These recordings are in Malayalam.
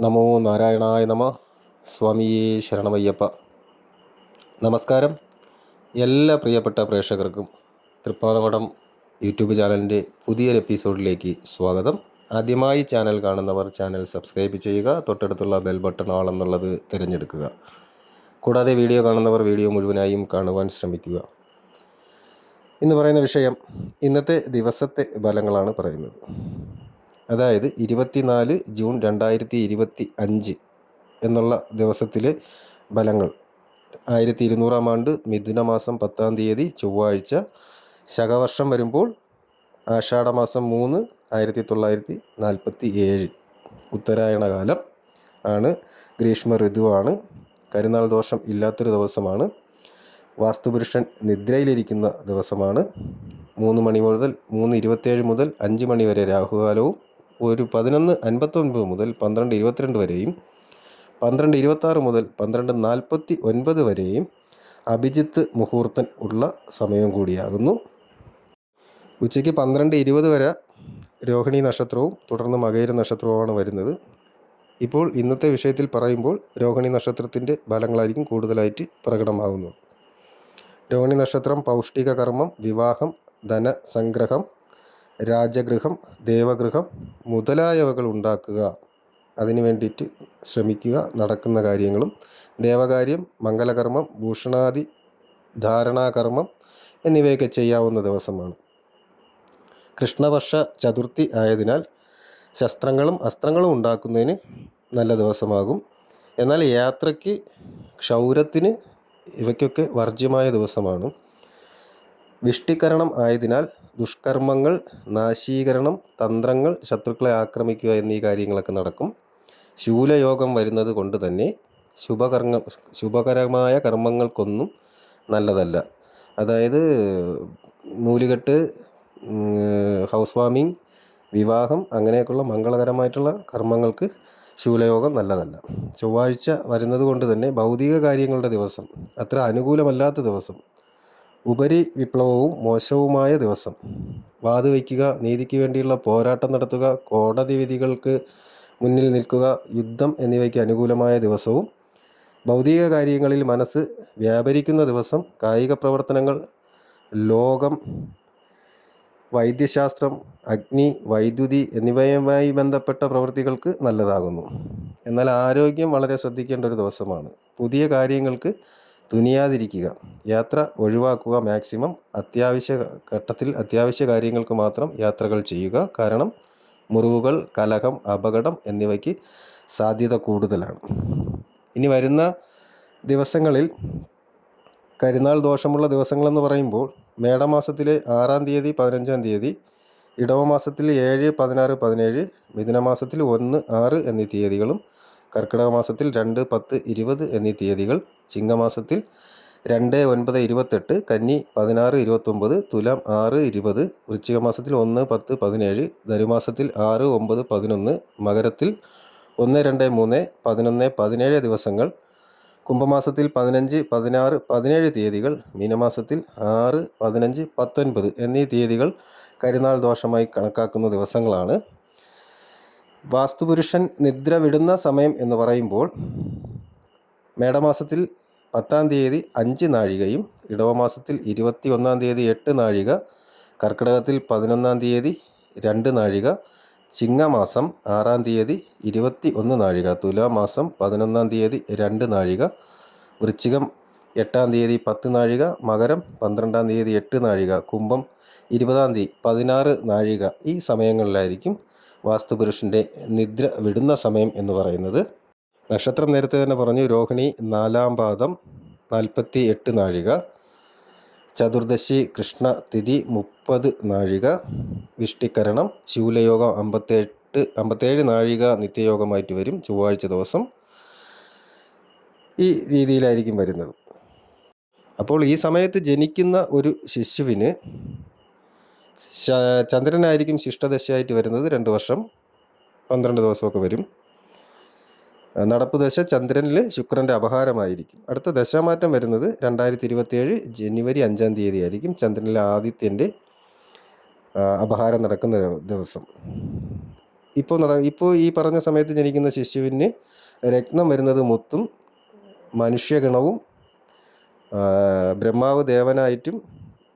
നമോ നാരായണായ നമ. സ്വാമിയേ ശരണമയ്യപ്പ. നമസ്കാരം. എല്ലാ പ്രിയപ്പെട്ട പ്രേക്ഷകർക്കും തൃപ്പാതവടം യൂട്യൂബ് ചാനലിന്റെ പുതിയൊരു എപ്പിസോഡിലേക്ക് സ്വാഗതം. ആദ്യമായി ചാനൽ കാണുന്നവർ ചാനൽ സബ്സ്ക്രൈബ് ചെയ്യുക തൊട്ടടുത്തുള്ള ബെൽ ബട്ടൺ ആളെന്നുള്ളത് തിരഞ്ഞെടുക്കുക. കൂടാതെ വീഡിയോ കാണുന്നവർ വീഡിയോ മുഴുവനായും കാണുവാൻ ശ്രമിക്കുക. എന്ന് പറയുന്ന വിഷയം ഇന്നത്തെ ദിവസത്തെ ഫലങ്ങളാണ് പറയുന്നത്. അതായത് ഇരുപത്തിനാല് ജൂൺ രണ്ടായിരത്തി ഇരുപത്തി അഞ്ച് എന്നുള്ള ദിവസത്തിൽ ഫലങ്ങൾ. ആയിരത്തി ഇരുന്നൂറാം ആണ്ട് മിഥുന മാസം പത്താം തീയതി ചൊവ്വാഴ്ച. ശകവർഷം വരുമ്പോൾ ആഷാഢമാസം മൂന്ന് ആയിരത്തി തൊള്ളായിരത്തി നാൽപ്പത്തി ഏഴ് ഉത്തരായണകാലം ആണ്. ഗ്രീഷ്മ ഋതുവാണ്. കരുനാൾ ദോഷം ഇല്ലാത്തൊരു ദിവസമാണ്. വാസ്തുപുരുഷൻ നിദ്രയിലിരിക്കുന്ന ദിവസമാണ്. മൂന്ന് മണി മുതൽ മൂന്ന് ഇരുപത്തേഴ് മുതൽ അഞ്ച് മണി വരെ രാഹുകാലവും ഒരു പതിനൊന്ന് അൻപത്തൊൻപത് മുതൽ പന്ത്രണ്ട് ഇരുപത്തിരണ്ട് വരെയും പന്ത്രണ്ട് ഇരുപത്താറ് മുതൽ പന്ത്രണ്ട് നാൽപ്പത്തി ഒൻപത് വരെയും അഭിജിത്ത് മുഹൂർത്തൻ ഉള്ള സമയം കൂടിയാകുന്നു. ഉച്ചയ്ക്ക് പന്ത്രണ്ട് ഇരുപത് വരെ രോഹിണി നക്ഷത്രവും തുടർന്ന് മകയിര നക്ഷത്രവുമാണ് വരുന്നത്. ഇപ്പോൾ ഇന്നത്തെ വിഷയത്തിൽ പറയുമ്പോൾ രോഹിണി നക്ഷത്രത്തിന്റെ ഫലങ്ങളായിരിക്കും കൂടുതലായിട്ട് പ്രകടമാകുന്നത്. രോഹിണി നക്ഷത്രം പൗഷ്ടിക കർമ്മം വിവാഹം ധനസംഗ്രഹം രാജഗൃഹം ദേവഗൃഹം മുതലായവകൾ ഉണ്ടാക്കുക. അതിനു വേണ്ടിയിട്ട് ശ്രമിക്കുക നടക്കുന്ന കാര്യങ്ങളും. ദേവകാര്യം മംഗലകർമ്മം ഭൂഷണാദി ധാരണാകർമ്മം എന്നിവയൊക്കെ ചെയ്യാവുന്ന ദിവസമാണ്. കൃഷ്ണവർഷ ചതുർത്ഥി ആയതിനാൽ ശസ്ത്രങ്ങളും അസ്ത്രങ്ങളും ഉണ്ടാക്കുന്നതിന് നല്ല ദിവസമാകും. എന്നാൽ യാത്രയ്ക്ക് ക്ഷൗരത്തിന് ഇവയ്ക്കൊക്കെ വർജ്യമായ ദിവസമാണ്. വിഷ്ടിക്കരണം ആയതിനാൽ ദുഷ്കർമ്മങ്ങൾ നാശീകരണം തന്ത്രങ്ങൾ ശത്രുക്കളെ ആക്രമിക്കുക എന്നീ കാര്യങ്ങളൊക്കെ നടക്കും. ശൂലയോഗം വരുന്നത് കൊണ്ട് തന്നെ ശുഭകർമ്മ ശുഭകരമായ കർമ്മങ്ങൾക്കൊന്നും നല്ലതല്ല. അതായത് നൂലുകെട്ട് ഹൗസ് വാമിങ് വിവാഹം അങ്ങനെയൊക്കെയുള്ള മംഗളകരമായിട്ടുള്ള കർമ്മങ്ങൾക്ക് ശൂലയോഗം നല്ലതല്ല. ചൊവ്വാഴ്ച വരുന്നത് കൊണ്ട് തന്നെ ഭൗതിക കാര്യങ്ങളുടെ ദിവസം അത്ര അനുകൂലമല്ലാത്ത ദിവസം ഉപരി വിപ്ലവവും മോശവുമായ ദിവസം. വാതുവയ്ക്കുക നീതിക്ക് വേണ്ടിയുള്ള പോരാട്ടം നടത്തുക കോടതി വിധികൾക്ക് മുന്നിൽ നിൽക്കുക യുദ്ധം എന്നിവയ്ക്ക് അനുകൂലമായ ദിവസവും. ഭൗതിക കാര്യങ്ങളിൽ മനസ്സ് വ്യാപരിക്കുന്ന ദിവസം കായിക പ്രവർത്തനങ്ങൾ ലോകം വൈദ്യശാസ്ത്രം അഗ്നി വൈദ്യുതി എന്നിവയുമായി ബന്ധപ്പെട്ട പ്രവൃത്തികൾക്ക് നല്ലതാകുന്നു. എന്നാൽ ആരോഗ്യം വളരെ ശ്രദ്ധിക്കേണ്ട ഒരു ദിവസമാണ്. പുതിയ കാര്യങ്ങൾക്ക് തുനിയാതിരിക്കുക. യാത്ര ഒഴിവാക്കുക മാക്സിമം. അത്യാവശ്യ ഘട്ടത്തിൽ അത്യാവശ്യ കാര്യങ്ങൾക്ക് മാത്രം യാത്രകൾ ചെയ്യുക. കാരണം മുറിവുകൾ കലഹം അപകടം എന്നിവയ്ക്ക് സാധ്യത കൂടുതലാണ്. ഇനി വരുന്ന ദിവസങ്ങളിൽ കരുനാൾ ദോഷമുള്ള ദിവസങ്ങളെന്ന് പറയുമ്പോൾ മേടമാസത്തിലെ ആറാം തീയതി പതിനഞ്ചാം തീയതി ഇടവമാസത്തിൽ ഏഴ് പതിനാറ് പതിനേഴ് മിഥുനമാസത്തിൽ ഒന്ന് ആറ് എന്നീ തീയതികളും കർക്കിടക മാസത്തിൽ രണ്ട് പത്ത് ഇരുപത് എന്നീ തീയതികൾ ചിങ്ങമാസത്തിൽ രണ്ട് ഒൻപത് ഇരുപത്തെട്ട് കന്നി പതിനാറ് ഇരുപത്തൊമ്പത് തുലാം ആറ് ഇരുപത് വൃശ്ചിക മാസത്തിൽ ഒന്ന് പത്ത് പതിനേഴ് ധനുമാസത്തിൽ ആറ് ഒമ്പത് പതിനൊന്ന് മകരത്തിൽ ഒന്ന് രണ്ട് മൂന്ന് പതിനൊന്ന് പതിനേഴ് ദിവസങ്ങൾ കുംഭമാസത്തിൽ പതിനഞ്ച് പതിനാറ് പതിനേഴ് തീയതികൾ മീനമാസത്തിൽ ആറ് പതിനഞ്ച് പത്തൊൻപത് എന്നീ തീയതികൾ കരുനാൾ ദോഷമായി കണക്കാക്കുന്ന ദിവസങ്ങളാണ്. വാസ്തുപുരുഷൻ നിദ്ര വിടുന്ന സമയം എന്ന് പറയുമ്പോൾ മേടമാസത്തിൽ പത്താം തീയതി അഞ്ച് നാഴികയും ഇടവമാസത്തിൽ ഇരുപത്തി ഒന്നാം തീയതി എട്ട് നാഴിക കർക്കിടകത്തിൽ പതിനൊന്നാം തീയതി രണ്ട് നാഴിക ചിങ്ങമാസം ആറാം തീയതി ഇരുപത്തി ഒന്ന് നാഴിക തുലാമാസം പതിനൊന്നാം തീയതി രണ്ട് നാഴിക വൃശ്ചികം എട്ടാം തീയതി പത്ത് നാഴിക മകരം പന്ത്രണ്ടാം തീയതി എട്ട് നാഴിക കുംഭം ഇരുപതാം തീയതി പതിനാറ് നാഴിക ഈ സമയങ്ങളിലായിരിക്കും വാസ്തുപുരുഷന്റെ നിദ്ര വിടുന്ന സമയം എന്ന് പറയുന്നത്. നക്ഷത്രം നേരത്തെ തന്നെ പറഞ്ഞു രോഹിണി നാലാം പാദം നാൽപ്പത്തി എട്ട് നാഴിക. ചതുർദശി കൃഷ്ണ തിഥി മുപ്പത് നാഴിക. വിഷ്ടിക്കരണം ശൂലയോഗം അമ്പത്തെട്ട് അമ്പത്തേഴ് നാഴിക നിത്യയോഗമായിട്ട് വരും ചൊവ്വാഴ്ച ദിവസം. ഈ രീതിയിലായിരിക്കും വരുന്നത്. അപ്പോൾ ഈ സമയത്ത് ജനിക്കുന്ന ഒരു ശിശുവിന് ചന്ദ്രനായിരിക്കും ശിഷ്ടദശയായിട്ട് വരുന്നത് രണ്ട് വർഷം. പന്ത്രണ്ട് ദിവസമൊക്കെ വരും. നടപ്പ് ദശ ചന്ദ്രനിൽ ശുക്രന്റെ അപഹാരമായിരിക്കും. അടുത്ത ദശാമാറ്റം വരുന്നത് രണ്ടായിരത്തി ഇരുപത്തിയേഴ് ജനുവരി അഞ്ചാം തീയതി ആയിരിക്കും ചന്ദ്രനിലെ ആദിത്യന്റെ അപഹാരം നടക്കുന്ന ദിവസം. ഇപ്പോൾ നട ഇപ്പോൾ ഈ പറഞ്ഞ സമയത്ത് ജനിക്കുന്ന ശിശുവിന് രത്നം വരുന്നത് മുത്തും മനുഷ്യഗണവും ബ്രഹ്മാവ് ദേവനായിട്ടും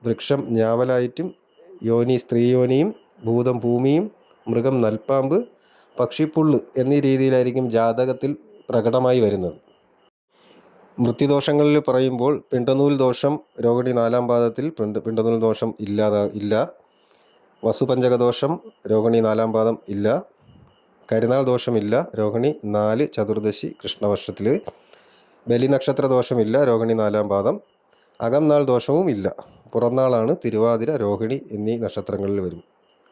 വൃക്ഷം ഞാവലായിട്ടും യോനി സ്ത്രീ യോനിയും ഭൂതം ഭൂമിയും മൃഗം നൽപ്പാമ്പ് പക്ഷിപ്പുള്ള് എന്നീ രീതിയിലായിരിക്കും ജാതകത്തിൽ പ്രകടമായി വരുന്നത്. മൃത്യുദോഷങ്ങളിൽ പറയുമ്പോൾ പിണ്ടനൂൽ ദോഷം രോഹിണി നാലാം പാദത്തിൽ പിണ്ട പിണ്ടനൂൽ ദോഷം ഇല്ലാതെ ഇല്ല. വസുപഞ്ചകദോഷം രോഹിണി നാലാം പാദം ഇല്ല. കരുനാൾ ദോഷമില്ല രോഹിണി നാല് ചതുർദശി കൃഷ്ണവർഷത്തിൽ ബലിനക്ഷത്ര ദോഷമില്ല രോഹിണി നാലാം പാദം. അകംനാൾ ദോഷവും ഇല്ല. പുറന്നാളാണ് തിരുവാതിര രോഹിണി എന്നീ നക്ഷത്രങ്ങളിൽ വരും.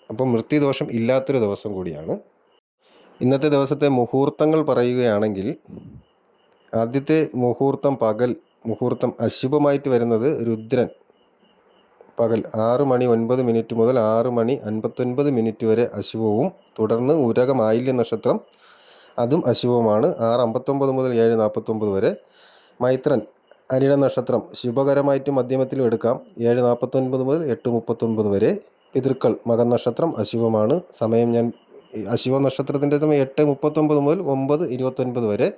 അപ്പം മൃത്യുദോഷം ഇല്ലാത്തൊരു ദിവസം കൂടിയാണ്. ഇന്നത്തെ ദിവസത്തെ മുഹൂർത്തങ്ങൾ പറയുകയാണെങ്കിൽ ആദ്യത്തെ മുഹൂർത്തം പകൽ മുഹൂർത്തം അശുഭമായിട്ട് വരുന്നത് രുദ്രൻ. പകൽ ആറ് മണി ഒൻപത് മിനിറ്റ് മുതൽ ആറ് മണി അൻപത്തൊൻപത് മിനിറ്റ് വരെ അശുഭവും തുടർന്ന് ഉരകം ആയില്യ നക്ഷത്രം അതും അശുഭമാണ് ആറ് അമ്പത്തൊമ്പത് മുതൽ ഏഴ് നാൽപ്പത്തൊമ്പത് വരെ മൈത്രൻ അനിഴ നക്ഷത്രം ശുഭകരമായിട്ട് മധ്യമത്തിലും എടുക്കാം. ഏഴ് നാൽപ്പത്തൊൻപത് മുതൽ എട്ട് മുപ്പത്തൊൻപത് വരെ പിതൃക്കൾ മകൻ നക്ഷത്രം അശുഭമാണ്. സമയം ഞാൻ അശുഭ നക്ഷത്രത്തിന്റെ സമയം എട്ട് മുപ്പത്തൊൻപത് മുതൽ ഒമ്പത് ഇരുപത്തൊൻപത് വരെ.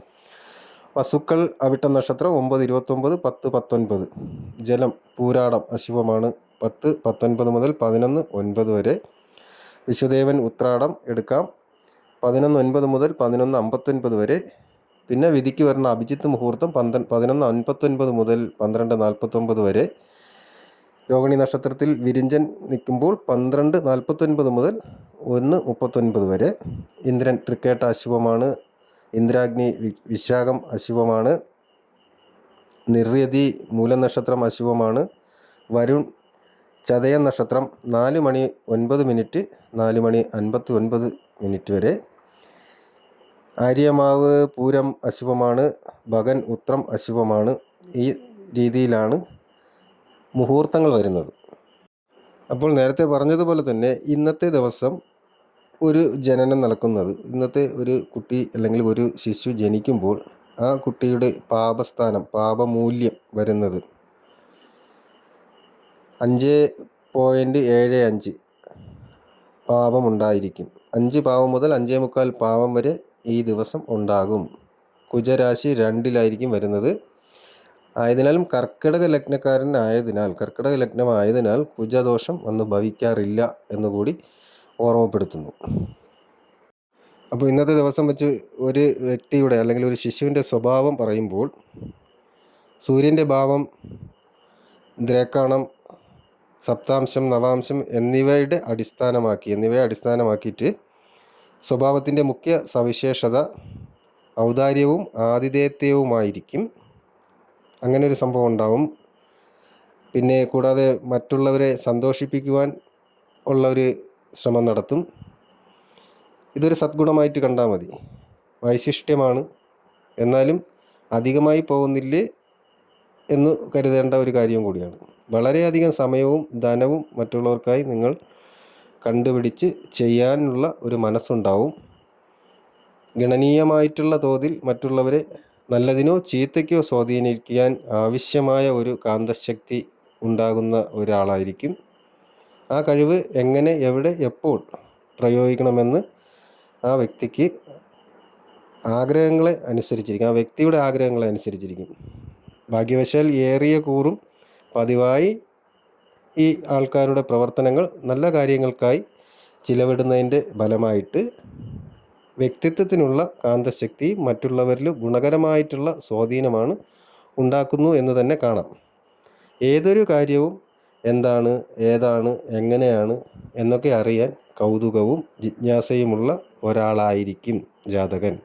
വസുക്കൾ അവിട്ട നക്ഷത്രം ഒമ്പത് ഇരുപത്തൊമ്പത് പത്ത് പത്തൊൻപത്. ജലം പൂരാടം അശുഭമാണ്. പത്ത് പത്തൊൻപത് മുതൽ പതിനൊന്ന് ഒൻപത് വരെ. വിശ്വദേവൻ ഉത്രാടം എടുക്കാം. പതിനൊന്ന് ഒൻപത് മുതൽ പതിനൊന്ന് അമ്പത്തൊൻപത് വരെ. പിന്നെ വിധിക്ക് വരുന്ന അഭിജിത്ത് മുഹൂർത്തം പന്ത്ര പതിനൊന്ന് അൻപത്തൊൻപത് മുതൽ പന്ത്രണ്ട് നാൽപ്പത്തൊമ്പത് വരെ. രോഹിണി നക്ഷത്രത്തിൽ വിരിഞ്ചൻ നിൽക്കുമ്പോൾ പന്ത്രണ്ട് നാൽപ്പത്തൊൻപത് മുതൽ ഒന്ന് മുപ്പത്തൊൻപത് വരെ. ഇന്ദ്രൻ തൃക്കേട്ട അശുഭമാണ്. ഇന്ദ്രാഗ്നി വിശാഖം അശുഭമാണ്. നിർയതി മൂലനക്ഷത്രം അശുഭമാണ്. വരുൺ ചതയ നക്ഷത്രം നാല് മണി ഒൻപത് മിനിറ്റ് നാല് മണി അൻപത്തി ഒൻപത് മിനിറ്റ് വരെ. ആര്യമാവ് പൂരം അശുഭമാണ് ഭഗൻ ഉത്രം അശുഭമാണ് ഈ രീതിയിലാണ് മുഹൂർത്തങ്ങൾ വരുന്നത്. അപ്പോൾ നേരത്തെ പറഞ്ഞതുപോലെ തന്നെ ഇന്നത്തെ ദിവസം ഒരു ജനനം നടക്കുന്നത് ഇന്നത്തെ ഒരു കുട്ടി അല്ലെങ്കിൽ ഒരു ശിശു ജനിക്കുമ്പോൾ ആ കുട്ടിയുടെ പാപസ്ഥാനം പാപമൂല്യം വരുന്നത് അഞ്ച് പോയിന്റ് ഏഴ് അഞ്ച് പാപമുണ്ടായിരിക്കും. അഞ്ച് പാവം മുതൽ അഞ്ചേ മുക്കാൽ പാവം വരെ ഈ ദിവസം ഉണ്ടാകും. കുജരാശി രണ്ടിലായിരിക്കും വരുന്നത്. ആയതിനാലും കർക്കിടക ലഗ്നക്കാരനായതിനാൽ കർക്കിടക ലഗ്നമായതിനാൽ കുജദോഷം വന്ന് ഭവിക്കാറില്ല എന്നുകൂടി ഓർമ്മപ്പെടുത്തുന്നു. അപ്പോൾ ഇന്നത്തെ ദിവസം വെച്ച് ഒരു വ്യക്തിയുടെ അല്ലെങ്കിൽ ഒരു ശിശുവിന്റെ സ്വഭാവം പറയുമ്പോൾ സൂര്യന്റെ ഭാവം ദ്രേക്കാണം സപ്താംശം നവാംശം എന്നിവയുടെ അടിസ്ഥാനമാക്കി എന്നിവയെ അടിസ്ഥാനമാക്കിയിട്ട് സ്വഭാവത്തിന്റെ മുഖ്യ സവിശേഷത ഔദാര്യവും ആതിഥേയത്വവുമായിരിക്കും. അങ്ങനെ ഒരു സംഭവം ഉണ്ടാവും. പിന്നെ കൂടാതെ മറ്റുള്ളവരെ സന്തോഷിപ്പിക്കുവാൻ ഉള്ള ഒരു ശ്രമം നടത്തും. ഇതൊരു സദ്ഗുണമായിട്ട് കണ്ടാൽ മതി. വൈശിഷ്ട്യമാണ്. എന്നാലും അധികമായി പോകുന്നില്ല എന്ന് കരുതേണ്ട ഒരു കാര്യം കൂടിയാണ്. വളരെയധികം സമയവും ധനവും മറ്റുള്ളവർക്കായി നിങ്ങൾ കണ്ടുപിടിച്ച് ചെയ്യാനുള്ള ഒരു മനസ്സുണ്ടാവും. ഗണനീയമായിട്ടുള്ള തോതിൽ മറ്റുള്ളവരെ നല്ലതിനോ ചീത്തയ്ക്കോ സ്വാധീനിക്കാൻ ആവശ്യമായ ഒരു കാന്തശക്തി ഉണ്ടാകുന്ന ഒരാളായിരിക്കും. ആ കഴിവ് എങ്ങനെ എവിടെ എപ്പോൾ പ്രയോഗിക്കണമെന്ന് ആ വ്യക്തിക്ക് ആഗ്രഹങ്ങളെ അനുസരിച്ചിരിക്കും. ആ വ്യക്തിയുടെ ആഗ്രഹങ്ങളെ അനുസരിച്ചിരിക്കും. ഭാഗ്യവശാൽ ഏറിയ കൂറും പതിവായി ഈ ആൾക്കാരുടെ പ്രവർത്തനങ്ങൾ നല്ല കാര്യങ്ങൾക്കായി ചിലവിടുന്നതിന്റെ ഫലമായിട്ട് വ്യക്തിത്വത്തിനുള്ള കാന്തശക്തി മറ്റുള്ളവരിൽ ഗുണകരമായിട്ടുള്ള സ്വാധീനമാണ് ഉണ്ടാക്കുന്നു എന്ന് തന്നെ കാണാം. ഏതൊരു കാര്യവും എന്താണ് ഏതാണ് എങ്ങനെയാണ് എന്നൊക്കെ അറിയാൻ കൗതുകവും ജിജ്ഞാസയുമുള്ള ഒരാളായിരിക്കും ജാതകൻ.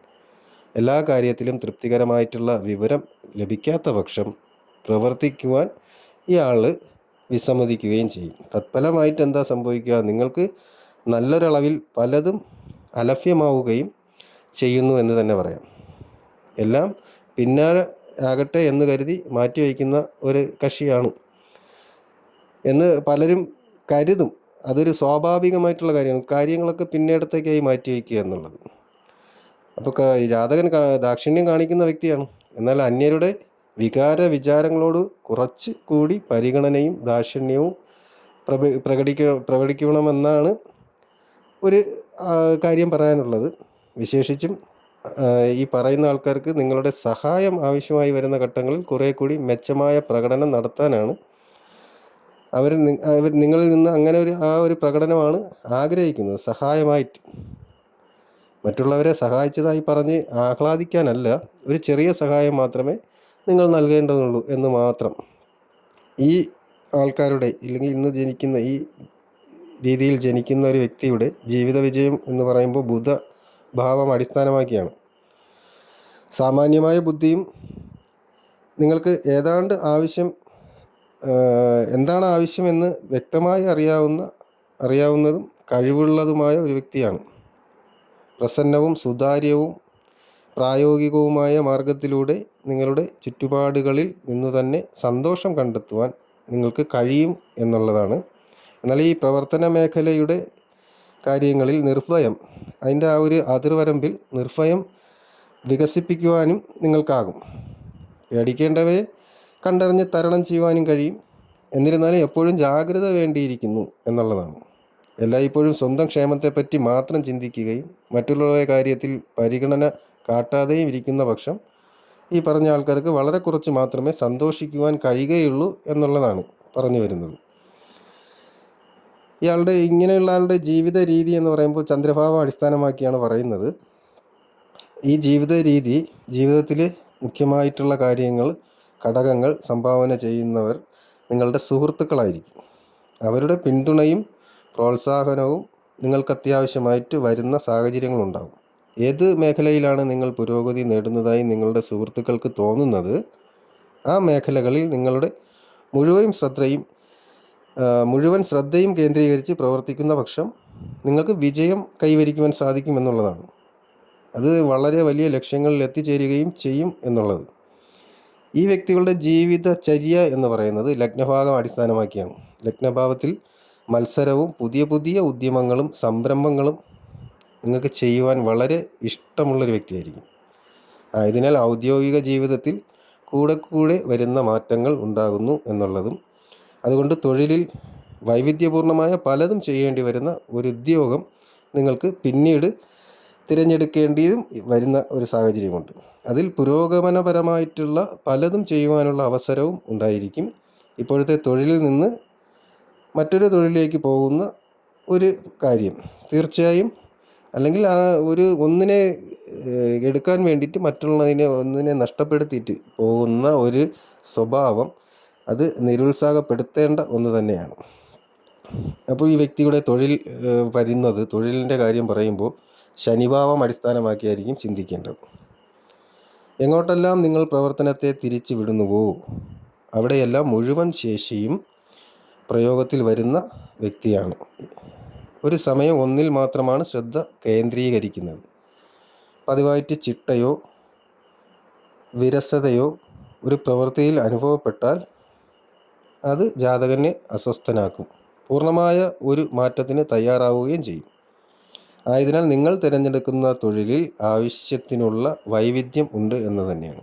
എല്ലാ കാര്യത്തിലും തൃപ്തികരമായിട്ടുള്ള വിവരം ലഭിക്കാത്ത പക്ഷം പ്രവർത്തിക്കുവാൻ ഇയാൾ വിസമ്മതിക്കുകയും ചെയ്യും. തത്ഫലമായിട്ട് എന്താ സംഭവിക്കുക? നിങ്ങൾക്ക് നല്ലൊരളവിൽ പലതും അലഭ്യമാവുകയും ചെയ്യുന്നു എന്ന് തന്നെ പറയാം. എല്ലാം പിന്നാലെ ആകട്ടെ എന്ന് കരുതി മാറ്റിവെക്കുന്ന ഒരു കക്ഷിയാണ്. എന്ന് പലരും കരുതും. അതൊരു സ്വാഭാവികമായിട്ടുള്ള കാര്യമാണ്. കാര്യങ്ങളൊക്കെ പിന്നീടത്തേക്കായി മാറ്റിവെക്കുക എന്നുള്ളത്. അപ്പോൾ ഈ ജാതകൻ ദാക്ഷിണ്യം കാണിക്കുന്ന വ്യക്തിയാണ്. എന്നാൽ അന്യരുടെ വികാര വിചാരങ്ങളോട് കുറച്ച് കൂടി പരിഗണനയും ദാക്ഷിണ്യവും പ്രഭ പ്രകടിക്ക പ്രകടിക്കണമെന്നാണ് ഒരു കാര്യം പറയാനുള്ളത്. വിശേഷിച്ചും ഈ പറയുന്ന ആൾക്കാർക്ക് നിങ്ങളുടെ സഹായം ആവശ്യമായി വരുന്ന ഘട്ടങ്ങളിൽ കുറേ കൂടി മെച്ചമായ പ്രകടനം നടത്താനാണ് അവർ അവർ നിങ്ങളിൽ നിന്ന് അങ്ങനെ ഒരു ആ ഒരു പ്രകടനമാണ് ആഗ്രഹിക്കുന്നത്. സഹായമായിട്ട്. മറ്റുള്ളവരെ സഹായിച്ചതായി പറഞ്ഞ് ആഹ്ലാദിക്കാനല്ല. ഒരു ചെറിയ സഹായം മാത്രമേ നിങ്ങൾ നൽകേണ്ടതുള്ളൂ എന്ന് മാത്രം. ഈ ആൾക്കാരുടെ ഇല്ലെങ്കിൽ ഇന്ന് ജനിക്കുന്ന ഈ രീതിയിൽ ജനിക്കുന്ന ഒരു വ്യക്തിയുടെ ജീവിത വിജയം എന്ന് പറയുമ്പോൾ ബുധ ഭാവം അടിസ്ഥാനമാക്കിയാണ്. സാമാന്യമായ ബുദ്ധിയും നിങ്ങൾക്ക് ഏതാണ്ട് ആവശ്യം എന്താണ് ആവശ്യമെന്ന് വ്യക്തമായി അറിയാവുന്ന അറിയാവുന്നതും കഴിവുള്ളതുമായ ഒരു വ്യക്തിയാണ്. പ്രസന്നവും സുതാര്യവും പ്രായോഗികവുമായ മാർഗത്തിലൂടെ നിങ്ങളുടെ ചുറ്റുപാടുകളിൽ നിന്ന് തന്നെ സന്തോഷം കണ്ടെത്തുവാൻ നിങ്ങൾക്ക് കഴിയും എന്നുള്ളതാണ്. എന്നാൽ ഈ പ്രവർത്തന മേഖലയുടെ കാര്യങ്ങളിൽ നിർഭയം അതിന്റെ ആ ഒരു അതിർവരമ്പിൽ നിർഭയം വികസിപ്പിക്കുവാനും നിങ്ങൾക്കാകും. പേടിക്കേണ്ടവയെ കണ്ടറിഞ്ഞ് തരണം ചെയ്യുവാനും കഴിയും. എന്നിരുന്നാലും എപ്പോഴും ജാഗ്രത വേണ്ടിയിരിക്കുന്നു എന്നുള്ളതാണ്. എല്ലായ്പ്പോഴും സ്വന്തം ക്ഷേമത്തെപ്പറ്റി മാത്രം ചിന്തിക്കുകയും മറ്റുള്ളവരുടെ കാര്യത്തിൽ പരിഗണന കാട്ടാതെയും ഇരിക്കുന്ന പക്ഷം ഈ പറഞ്ഞ ആൾക്കാർക്ക് വളരെ കുറച്ച് മാത്രമേ സന്തോഷിക്കുവാൻ കഴിയുകയുള്ളൂ എന്നുള്ളതാണ് പറഞ്ഞു വരുന്നത്. ഇയാളുടെ ഇങ്ങനെയുള്ള ആളുടെ ജീവിത രീതി എന്ന് പറയുമ്പോൾ ചന്ദ്രഭാവം അടിസ്ഥാനമാക്കിയാണ് പറയുന്നത്. ഈ ജീവിത രീതി ജീവിതത്തിൽ മുഖ്യമായിട്ടുള്ള കാര്യങ്ങൾ ഘടകങ്ങൾ സംഭാവന ചെയ്യുന്നവർ നിങ്ങളുടെ സുഹൃത്തുക്കളായിരിക്കും. അവരുടെ പിന്തുണയും പ്രോത്സാഹനവും നിങ്ങൾക്ക് അത്യാവശ്യമായിട്ട് വരുന്ന സാഹചര്യങ്ങളുണ്ടാകും ഏത് മേഖലയിലാണ് നിങ്ങൾ പുരോഗതി നേടുന്നതായി നിങ്ങളുടെ സുഹൃത്തുക്കൾക്ക് തോന്നുന്നത്? ആ മേഖലകളിൽ നിങ്ങളുടെ മുഴുവൻ ശ്രദ്ധയും മുഴുവൻ ശ്രദ്ധയും കേന്ദ്രീകരിച്ച് പ്രവർത്തിക്കുന്ന പക്ഷം നിങ്ങൾക്ക് വിജയം കൈവരിക്കുവാൻ സാധിക്കുമെന്നുള്ളതാണ് അത് വളരെ വലിയ ലക്ഷ്യങ്ങളിൽ എത്തിച്ചേരുകയും ചെയ്യും എന്നുള്ളത്. ഈ വ്യക്തികളുടെ ജീവിതചര്യ എന്ന് പറയുന്നത് ലഗ്നഭാഗം അടിസ്ഥാനമാക്കിയാണ്. ലഗ്നഭാവത്തിൽ മത്സരവും പുതിയ പുതിയ ഉദ്യമങ്ങളും സംരംഭങ്ങളും നിങ്ങൾക്ക് ചെയ്യുവാൻ വളരെ ഇഷ്ടമുള്ളൊരു വ്യക്തിയായിരിക്കും. ആയതിനാൽ ഔദ്യോഗിക ജീവിതത്തിൽ കൂടെ കൂടെ വരുന്ന മാറ്റങ്ങൾ ഉണ്ടാകുന്നു എന്നുള്ളതും അതുകൊണ്ട് തൊഴിലിൽ വൈവിധ്യപൂർണമായ പലതും ചെയ്യേണ്ടി വരുന്ന ഒരു ഉദ്യോഗം നിങ്ങൾക്ക് പിന്നീട് തിരഞ്ഞെടുക്കേണ്ടിയും വരുന്ന ഒരു സാഹചര്യമുണ്ട്. അതിൽ പുരോഗമനപരമായിട്ടുള്ള പലതും ചെയ്യുവാനുള്ള അവസരവും ഉണ്ടായിരിക്കും. ഇപ്പോഴത്തെ തൊഴിലിൽ നിന്ന് മറ്റൊരു തൊഴിലിലേക്ക് പോകുന്ന ഒരു കാര്യം. തീർച്ചയായും അല്ലെങ്കിൽ ആ ഒരു ഒന്നിനെ എടുക്കാൻ വേണ്ടിയിട്ട് മറ്റുള്ളതിനെ ഒന്നിനെ നഷ്ടപ്പെടുത്തിയിട്ട് പോകുന്ന ഒരു സ്വഭാവം അത് നിരുത്സാഹപ്പെടുത്തേണ്ട ഒന്ന് തന്നെയാണ്. അപ്പോൾ ഈ വ്യക്തിയുടെ തൊഴിൽ വരുന്നത് തൊഴിലിന്റെ കാര്യം പറയുമ്പോൾ ശനിഭാവം അടിസ്ഥാനമാക്കിയായിരിക്കും ചിന്തിക്കേണ്ടത്. എങ്ങോട്ടെല്ലാം നിങ്ങൾ പ്രവർത്തനത്തെ തിരിച്ചു വിടുന്നുവോ അവിടെയെല്ലാം മുഴുവൻ ശേഷിയും പ്രയോഗത്തിൽ വരുന്ന വ്യക്തിയാണ്. ഒരു സമയം ഒന്നിൽ മാത്രമാണ് ശ്രദ്ധ കേന്ദ്രീകരിക്കുന്നത്. പതിവായിട്ട് ചിട്ടയോ വിരസതയോ ഒരു പ്രവൃത്തിയിൽ അനുഭവപ്പെട്ടാൽ അത് ജാതകനെ അസ്വസ്ഥനാക്കും. പൂർണമായ ഒരു മാറ്റത്തിന് തയ്യാറാവുകയും ചെയ്യും. ആയതിനാൽ നിങ്ങൾ തിരഞ്ഞെടുക്കുന്ന തൊഴിലിൽ ആവശ്യത്തിനുള്ള വൈവിധ്യം ഉണ്ട് എന്ന് തന്നെയാണ്.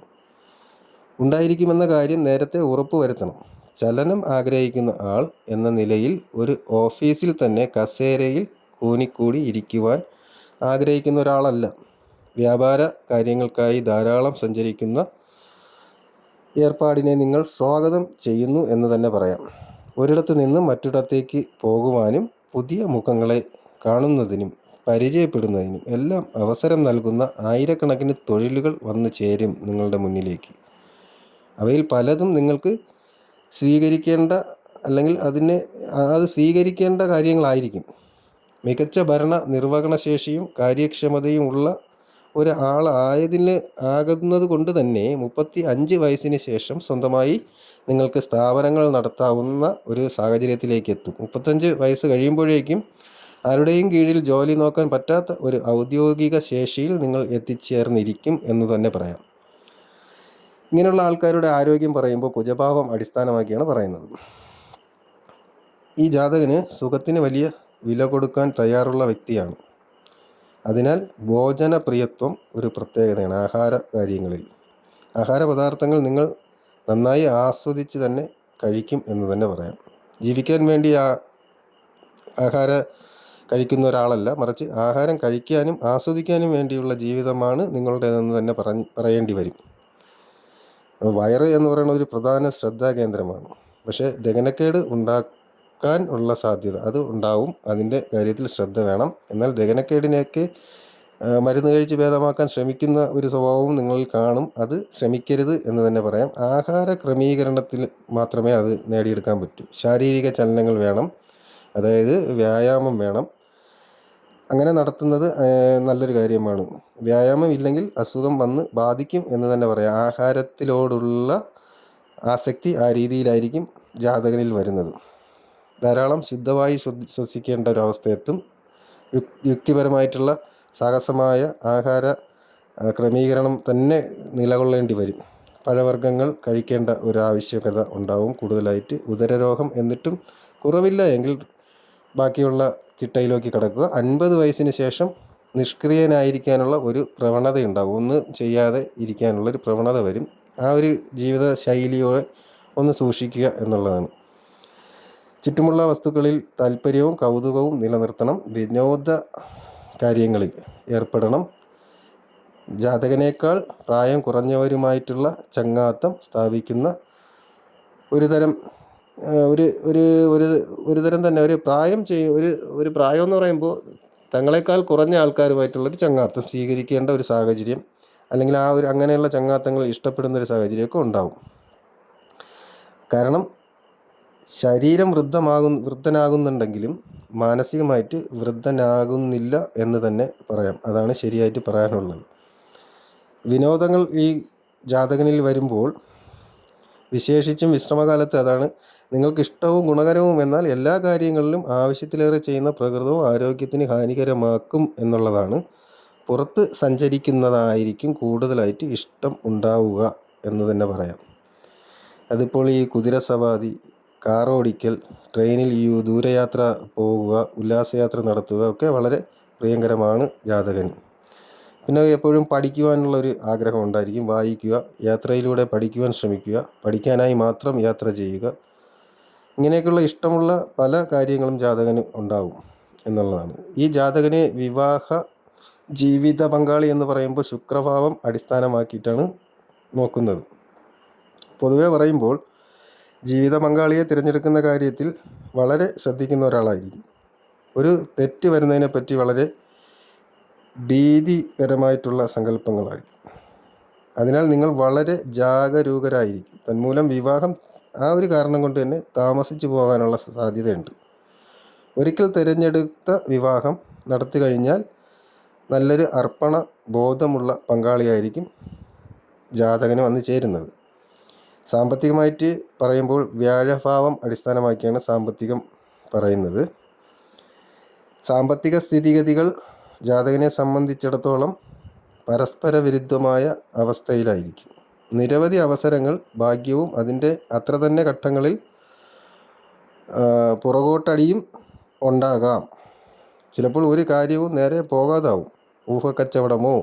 ഉണ്ടായിരിക്കുമെന്ന കാര്യം നേരത്തെ ഉറപ്പുവരുത്തണം. ചലനം ആഗ്രഹിക്കുന്ന ആൾ എന്ന നിലയിൽ ഒരു ഓഫീസിൽ തന്നെ കസേരയിൽ കൂനിക്കൂടി ഇരിക്കുവാൻ ആഗ്രഹിക്കുന്ന ഒരാളല്ല. വ്യാപാര കാര്യങ്ങൾക്കായി ധാരാളം സഞ്ചരിക്കുന്ന ഏർപ്പാടിനെ നിങ്ങൾ സ്വാഗതം ചെയ്യുന്നു എന്ന് തന്നെ പറയാം. ഒരിടത്ത് നിന്ന് മറ്റിടത്തേക്ക് പോകുവാനും പുതിയ മുഖങ്ങളെ കാണുന്നതിനും പരിചയപ്പെടുന്നതിനും എല്ലാം അവസരം നൽകുന്ന ആയിരക്കണക്കിന് തൊഴിലുകൾ വന്നു ചേരും നിങ്ങളുടെ മുന്നിലേക്ക്. അവയിൽ പലതും നിങ്ങൾക്ക് സ്വീകരിക്കേണ്ട അല്ലെങ്കിൽ അതിനെ അത് സ്വീകരിക്കേണ്ട കാര്യങ്ങളായിരിക്കും. മികച്ച ഭരണ നിർവഹണശേഷിയും കാര്യക്ഷമതയും ഉള്ള ഒരാളായതിന് ആകുന്നത് കൊണ്ട് തന്നെ മുപ്പത്തി അഞ്ച് വയസ്സിന് ശേഷം സ്വന്തമായി നിങ്ങൾക്ക് സ്ഥാപനങ്ങൾ നടത്താവുന്ന ഒരു സാഹചര്യത്തിലേക്ക് എത്തും. മുപ്പത്തഞ്ച് വയസ്സ് കഴിയുമ്പോഴേക്കും ആരുടെയും കീഴിൽ ജോലി നോക്കാൻ പറ്റാത്ത ഒരു ഔദ്യോഗിക ശേഷിയിൽ നിങ്ങൾ എത്തിച്ചേർന്നിരിക്കും എന്ന് തന്നെ പറയാം. ഇങ്ങനെയുള്ള ആൾക്കാരുടെ ആരോഗ്യം പറയുമ്പോൾ കുജഭാവം അടിസ്ഥാനമാക്കിയാണ് പറയുന്നത്. ഈ ജാതകന് സുഖത്തിന് വലിയ വില കൊടുക്കാൻ തയ്യാറുള്ള വ്യക്തിയാണ്. അതിനാൽ ഭോജനപ്രിയത്വം ഒരു പ്രത്യേകതയാണ് ആഹാര കാര്യങ്ങളിൽ. ആഹാര പദാർത്ഥങ്ങൾ നിങ്ങൾ നന്നായി ആസ്വദിച്ച് തന്നെ കഴിക്കും എന്ന് തന്നെ പറയാം. ജീവിക്കാൻ വേണ്ടി ആ ആഹാര കഴിക്കുന്ന ഒരാളല്ല മറിച്ച് ആഹാരം കഴിക്കാനും ആസ്വദിക്കാനും വേണ്ടിയുള്ള ജീവിതമാണ് നിങ്ങളുടേതെന്ന് തന്നെ പറ പറയേണ്ടി വരും. വയറ് എന്ന് പറയുന്നത് ഒരു പ്രധാന ശ്രദ്ധാ കേന്ദ്രമാണ്. പക്ഷേ ദഹനക്കേട് ഉണ്ടാക്കാൻ ഉള്ള സാധ്യത അത് ഉണ്ടാവും. അതിന്റെ കാര്യത്തിൽ ശ്രദ്ധ വേണം. എന്നാൽ ദഹനക്കേടിനെയൊക്കെ മരുന്ന് കഴിച്ച് ഭേദമാക്കാൻ ശ്രമിക്കുന്ന ഒരു സ്വഭാവവും നിങ്ങൾ കാണും. അത് ശ്രമിക്കരുത് എന്ന് തന്നെ പറയാം. ആഹാര ക്രമീകരണത്തിൽ മാത്രമേ അത് നേടിയെടുക്കാൻ പറ്റൂ. ശാരീരിക ചലനങ്ങൾ വേണം. അതായത് വ്യായാമം വേണം. അങ്ങനെ നടത്തുന്നത് നല്ലൊരു കാര്യമാണ്. വ്യായാമം ഇല്ലെങ്കിൽ അസുഖം വന്ന് ബാധിക്കും എന്ന് തന്നെ പറയാം. ആഹാരത്തിലോടുള്ള ആസക്തി ആ രീതിയിലായിരിക്കും ജാതകനിൽ വരുന്നത്. ധാരാളം ശുദ്ധവായു ശ്വ- ശ്വസിക്കേണ്ട ഒരു അവസ്ഥയെത്തും. യുക്തിപരമായിട്ടുള്ള സാഹസമായ ആഹാര ക്രമീകരണം തന്നെ നിലകൊള്ളേണ്ടി വരും. പഴവർഗങ്ങൾ കഴിക്കേണ്ട ഒരു ആവശ്യകത ഉണ്ടാവും. കൂടുതലായിട്ട് ഉദരരോഗം എന്നിട്ടും കുറവില്ല എങ്കിൽ ബാക്കിയുള്ള ചിട്ടയിലേക്ക് കടക്കുക. അൻപത് വയസ്സിന് ശേഷം നിഷ്ക്രിയനായിരിക്കാനുള്ള ഒരു പ്രവണത ഉണ്ടാവും ഒന്നും ചെയ്യാതെ ഇരിക്കാനുള്ള ഒരു പ്രവണത വരും. ആ ഒരു ജീവിത ശൈലിയോടെ ഒന്ന് സൂക്ഷിക്കുക എന്നുള്ളതാണ്. ചുറ്റുമുള്ള വസ്തുക്കളിൽ താല്പര്യവും കൗതുകവും നിലനിർത്തണം. വിനോദ കാര്യങ്ങളിൽ ഏർപ്പെടണം. ജാതകനേക്കാൾ പ്രായം കുറഞ്ഞവരുമായിട്ടുള്ള ചങ്ങാത്തം സ്ഥാപിക്കുന്ന ഒരു തരം ആ, ഒരു ഒരു ഒരു തരം തന്നെ ഒരു പ്രായം ചെയ് ഒരു ഒരു പ്രായം എന്ന് പറയുമ്പോൾ തങ്ങളെക്കാൾ കുറഞ്ഞ ആൾക്കാരുമായിട്ടുള്ളൊരു ചങ്ങാത്തം സ്വീകരിക്കേണ്ട ഒരു സാഹചര്യം അല്ലെങ്കിൽ ആ ഒരു അങ്ങനെയുള്ള ചങ്ങാത്തങ്ങൾ ഇഷ്ടപ്പെടുന്ന ഒരു സാഹചര്യമൊക്കെ ഉണ്ടാവും. കാരണം ശരീരം വൃദ്ധമാകും വൃദ്ധനാകുന്നുണ്ടെങ്കിലും മാനസികമായിട്ട് വൃദ്ധനാകുന്നില്ല എന്ന് തന്നെ പറയാം. അതാണ് ശരിയായിട്ട് പറയാനുള്ളത്. വിനോദങ്ങൾ ഈ ജാതകനിൽ വരുമ്പോൾ വിശേഷിച്ചും വിശ്രമകാലത്ത് അതാണ്. നിങ്ങൾക്ക് ഇഷ്ടവും ഗുണകരവും എന്നാൽ എല്ലാ കാര്യങ്ങളിലും ആവശ്യത്തിലേറെ ചെയ്യുന്ന പ്രകൃതവും ആരോഗ്യത്തിന് ഹാനികരമാക്കും എന്നുള്ളതാണ്. പുറത്ത് സഞ്ചരിക്കുന്നതായിരിക്കും കൂടുതലായിട്ട് ഇഷ്ടം ഉണ്ടാവുക എന്ന് തന്നെ പറയാം. അതിപ്പോൾ ഈ കുതിരസവാരി കാർ ഓടിക്കൽ ട്രെയിനിൽ ഈ ദൂരയാത്ര പോവുക ഉല്ലാസയാത്ര നടത്തുക ഒക്കെ വളരെ പ്രിയങ്കരമാണ് ജാതകന്. പിന്നെ എപ്പോഴും പഠിക്കുവാനുള്ളൊരു ആഗ്രഹം ഉണ്ടായിരിക്കും. വായിക്കുക യാത്രയിലൂടെ പഠിക്കുവാൻ ശ്രമിക്കുക പഠിക്കാനായി മാത്രം യാത്ര ചെയ്യുക. ഇങ്ങനെയൊക്കെയുള്ള ഇഷ്ടമുള്ള പല കാര്യങ്ങളും ജാതകന് ഉണ്ടാവും എന്നുള്ളതാണ്. ഈ ജാതകന് വിവാഹ ജീവിത പങ്കാളി എന്ന് പറയുമ്പോൾ ശുക്രഭാവം അടിസ്ഥാനമാക്കിയിട്ടാണ് നോക്കുന്നത്. പൊതുവേ പറയുമ്പോൾ ജീവിത പങ്കാളിയെ തിരഞ്ഞെടുക്കുന്ന കാര്യത്തിൽ വളരെ ശ്രദ്ധിക്കുന്ന ഒരാളായിരിക്കും. ഒരു തെറ്റ് വരുന്നതിനെപ്പറ്റി വളരെ ഭീതികരമായിട്ടുള്ള സങ്കല്പങ്ങളായി അതിനാൽ നിങ്ങൾ വളരെ ജാഗരൂകരായിരിക്കും. തന്മൂലം വിവാഹം ആ ഒരു കാരണം കൊണ്ട് തന്നെ താമസിച്ചു പോകാനുള്ള സാധ്യതയുണ്ട്. ഒരിക്കൽ തിരഞ്ഞെടുത്ത വിവാഹം നടത്തി കഴിഞ്ഞാൽ നല്ലൊരു അർപ്പണ ബോധമുള്ള പങ്കാളിയായിരിക്കും ജാതകന് വന്നു ചേരുന്നത്. സാമ്പത്തികമായിട്ട് പറയുമ്പോൾ വ്യാഴഭാവം അടിസ്ഥാനമാക്കിയാണ് സാമ്പത്തികം പറയുന്നത്. സാമ്പത്തിക സ്ഥിതിഗതികൾ ജാതകനെ സംബന്ധിച്ചിടത്തോളം പരസ്പര വിരുദ്ധമായ അവസ്ഥയിലായിരിക്കും. നിരവധി അവസരങ്ങൾ ഭാഗ്യവും അതിന്റെ അത്ര തന്നെ ഘട്ടങ്ങളിൽ പുറകോട്ടടിയും ഉണ്ടാകാം. ചിലപ്പോൾ ഒരു കാര്യവും നേരെ പോകാതാവും. ഊഹക്കച്ചവടമോ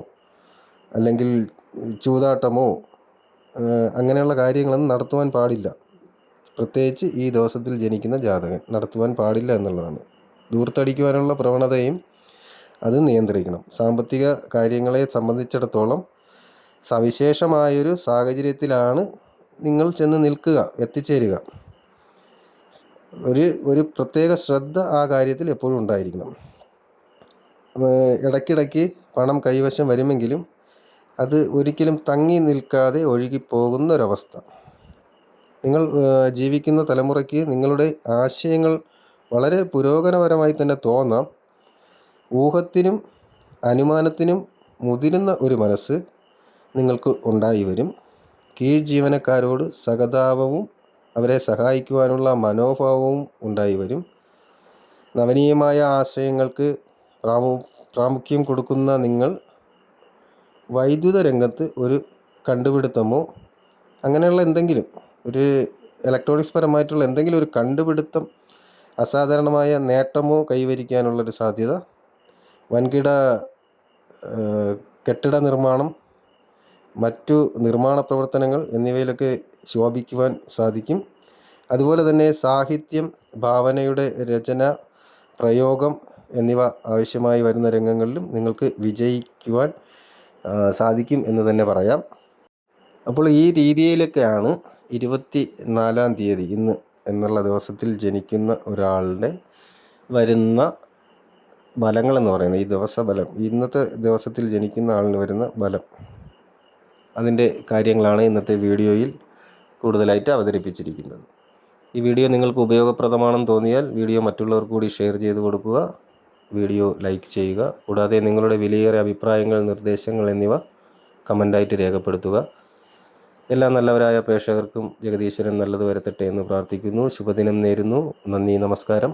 അല്ലെങ്കിൽ ചൂതാട്ടമോ അങ്ങനെയുള്ള കാര്യങ്ങളൊന്നും നടത്തുവാൻ പാടില്ല. പ്രത്യേകിച്ച് ഈ ദിവസത്തിൽ ജനിക്കുന്ന ജാതകൻ നടത്തുവാൻ പാടില്ല എന്നുള്ളതാണ്. ദൂർത്തടിക്കുവാനുള്ള പ്രവണതയും അത് നിയന്ത്രിക്കണം. സാമ്പത്തിക കാര്യങ്ങളെ സംബന്ധിച്ചിടത്തോളം സവിശേഷമായൊരു സാഹചര്യത്തിലാണ് നിങ്ങൾ ചെന്ന് നിൽക്കുക എത്തിച്ചേരുക. ഒരു ഒരു പ്രത്യേക ശ്രദ്ധ ആ കാര്യത്തിൽ എപ്പോഴും ഉണ്ടായിരിക്കണം. ഇടയ്ക്കിടയ്ക്ക് പണം കൈവശം വരുമെങ്കിലും അത് ഒരിക്കലും തങ്ങി നിൽക്കാതെ ഒഴുകിപ്പോകുന്ന ഒരവസ്ഥ നിങ്ങൾ ജീവിക്കുന്ന തലമുറയ്ക്ക് നിങ്ങളുടെ ആശയങ്ങൾ വളരെ പുരോഗമനപരമായി തന്നെ തോന്നാം. ഊഹത്തിനും അനുമാനത്തിനും മുതിരുന്ന ഒരു മനസ്സ് നിങ്ങൾക്ക് ഉണ്ടായി വരും. കീഴ് ജീവനക്കാരോട് സഹതാപവും അവരെ സഹായിക്കുവാനുള്ള മനോഭാവവും ഉണ്ടായി വരും. നവനീയമായ ആശയങ്ങൾക്ക് പ്രാമു പ്രാമുഖ്യം കൊടുക്കുന്ന നിങ്ങൾ വൈദ്യുത രംഗത്ത് ഒരു കണ്ടുപിടുത്തമോ അങ്ങനെയുള്ള എന്തെങ്കിലും ഒരു ഇലക്ട്രോണിക്സ് പരമായിട്ടുള്ള എന്തെങ്കിലും ഒരു കണ്ടുപിടുത്തം അസാധാരണമായ നേട്ടമോ കൈവരിക്കാനുള്ളൊരു സാധ്യത വൻകിട കെട്ടിട നിർമ്മാണം മറ്റു നിർമ്മാണ പ്രവർത്തനങ്ങൾ എന്നിവയിലൊക്കെ ശോഭിക്കുവാൻ സാധിക്കും. അതുപോലെ തന്നെ സാഹിത്യം ഭാവനയുടെ രചന പ്രയോഗം എന്നിവ ആവശ്യമായി വരുന്ന രംഗങ്ങളിലും നിങ്ങൾക്ക് വിജയിക്കുവാൻ സാധിക്കും എന്ന് തന്നെ പറയാം. അപ്പോൾ ഈ രീതിയിലൊക്കെയാണ് ഇരുപത്തി നാലാം തീയതി ഇന്ന് എന്നുള്ള ദിവസത്തിൽ ജനിക്കുന്ന ഒരാളുടെ വരുന്ന ബലങ്ങളെന്ന് പറയുന്നത് ഈ ദിവസ ബലം ഇന്നത്തെ ദിവസത്തിൽ ജനിക്കുന്ന ആളിന് വരുന്ന ബലം അതിന്റെ കാര്യങ്ങളാണ് ഇന്നത്തെ വീഡിയോയിൽ കൂടുതലായിട്ട് അവതരിപ്പിച്ചിരിക്കുന്നത്. ഈ വീഡിയോ നിങ്ങൾക്ക് ഉപയോഗപ്രദമാണെന്ന് തോന്നിയാൽ വീഡിയോ മറ്റുള്ളവർക്ക് കൂടി ഷെയർ ചെയ്ത് കൊടുക്കുക. വീഡിയോ ലൈക്ക് ചെയ്യുക. കൂടാതെ നിങ്ങളുടെ വിലയേറിയ അഭിപ്രായങ്ങൾ നിർദ്ദേശങ്ങൾ എന്നിവ കമന്റായിട്ട് രേഖപ്പെടുത്തുക. എല്ലാ നല്ലവരായ പ്രേക്ഷകർക്കും ജഗദീശ്വരൻ നല്ലത് വരുത്തട്ടെ എന്ന് പ്രാർത്ഥിക്കുന്നു. ശുഭദിനം നേരുന്നു. നന്ദി നമസ്കാരം.